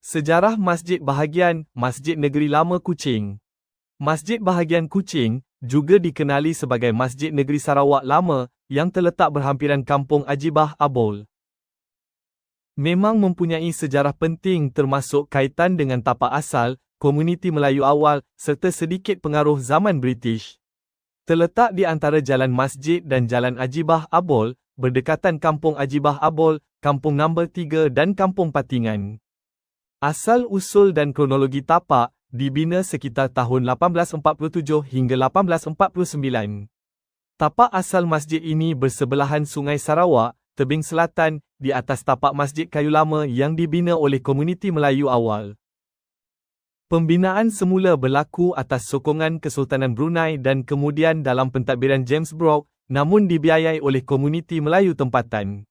Sejarah Masjid Bahagian Masjid Negeri Lama Kuching Masjid Bahagian Kuching juga dikenali sebagai Masjid Negeri Sarawak Lama yang terletak berhampiran Kampung Ajibah Abol. Memang mempunyai sejarah penting termasuk kaitan dengan tapak asal, komuniti Melayu awal serta sedikit pengaruh zaman British. Terletak di antara Jalan Masjid dan Jalan Ajibah Abol, berdekatan Kampung Ajibah Abol, Kampung Nombor 3 dan Kampung Patingan. Asal usul dan kronologi tapak dibina sekitar tahun 1847 hingga 1849. Tapak asal masjid ini bersebelahan Sungai Sarawak, tebing selatan, di atas tapak masjid kayu lama yang dibina oleh komuniti Melayu awal. Pembinaan semula berlaku atas sokongan Kesultanan Brunei dan kemudian dalam pentadbiran James Brooke, namun dibiayai oleh komuniti Melayu tempatan.